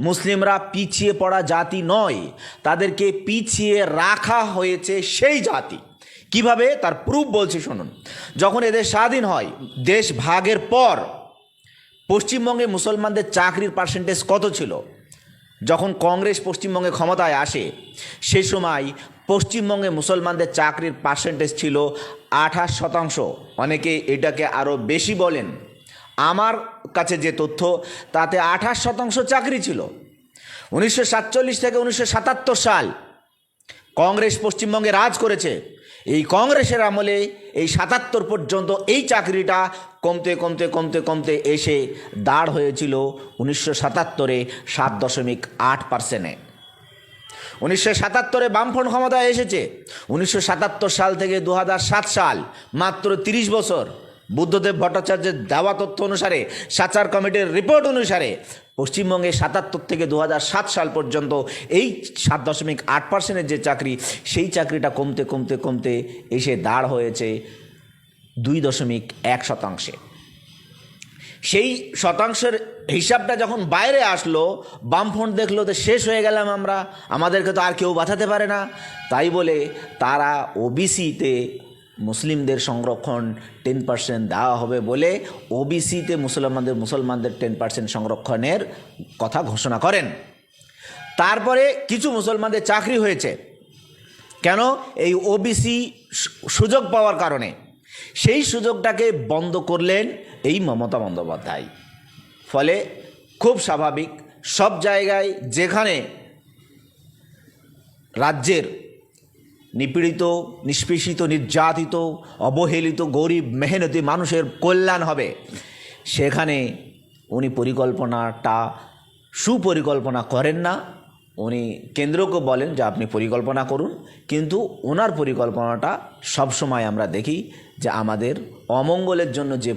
মুসলিমরা পিছিয়ে পড়া জাতি নয়, তাদেরকে পিছিয়ে রাখা হয়েছে সেই জাতি। কীভাবে? তার প্রুফ বলছি, শুনুন। যখন এদের স্বাধীন হয়, দেশ ভাগের পর পশ্চিমবঙ্গে মুসলমানদের চাকরির পার্সেন্টেজ কত ছিল? যখন কংগ্রেস পশ্চিমবঙ্গে ক্ষমতায় আসে, সে সময় পশ্চিমবঙ্গে মুসলমানদের চাকরির পার্সেন্টেজ ছিল আঠাশ শতাংশ। অনেকে এটাকে আরও বেশি বলেন আমার কাছে যে তথ্য, তাতে আঠাশ শতাংশ চাকরি ছিল। উনিশশো সাতচল্লিশ থেকে উনিশশো সাতাত্তর সাল কংগ্রেস পশ্চিমবঙ্গে রাজ করেছে। এই কংগ্রেসের আমলে এই সাতাত্তর পর্যন্ত এই চাকরিটা কমতে কমতে কমতে কমতে এসে দাঁড় হয়েছিল উনিশশো সাতাত্তরে সাত দশমিক আট পার্সেন্টে। উনিশশো সাতাত্তরে বামফ্রন্ট ক্ষমতায় এসেছে। উনিশশো সাতাত্তর সাল থেকে দু সাল, মাত্র তিরিশ বছর বুদ্ধদেব ভট্টাচার্যের দেওয়া তথ্য অনুসারে সাচার কমিটির রিপোর্ট অনুসারে পশ্চিমবঙ্গে সাতাত্তর থেকে দু সাল পর্যন্ত এই সাত দশমিক আট পার্সেন্টের যে চাকরি, সেই চাকরিটা কমতে কমতে কমতে এসে দাঁড় হয়েছে দুই দশমিক এক শতাংশে। সেই শতাংশের হিসাবটা যখন বাইরে আসলো, বামফ্রন্ট দেখল তো শেষ হয়ে গেলাম আমরা, আমাদেরকে তো আর কেউ বাঁচাতে পারে না। তাই বলে তারা ওবিসিতে মুসলিমদের সংরক্ষণ টেন পার্সেন্ট দেওয়া হবে বলে ওবিসিতে মুসলমানদের মুসলমানদের টেন পার্সেন্ট সংরক্ষণের কথা ঘোষণা করেন। তারপরে কিছু মুসলমানদের চাকরি হয়েছে। কেন? এই ওবিসি সুযোগ পাওয়ার কারণে। সেই সুযোগটাকে বন্ধ করলেন এই মমতা বন্দ্যোপাধ্যায়। ফলে খুব স্বাভাবিক, সব জায়গায় যেখানে রাজ্যের নিপীড়িত, নিষ্পেষিত, নির্যাতিত, অবহেলিত, গরিব, মেহনতি মানুষের কল্যাণ হবে। সেখানে উনি পরিকল্পনাটা, সুপরিকল্পনা করেন না। উনি কেন্দ্রকে বলেন যে, আপনি পরিকল্পনা করুন। কিন্তু ওনার পরিকল্পনাটা সবসময় আমরা দেখি যে, আমাদের অমঙ্গলের জন্য যে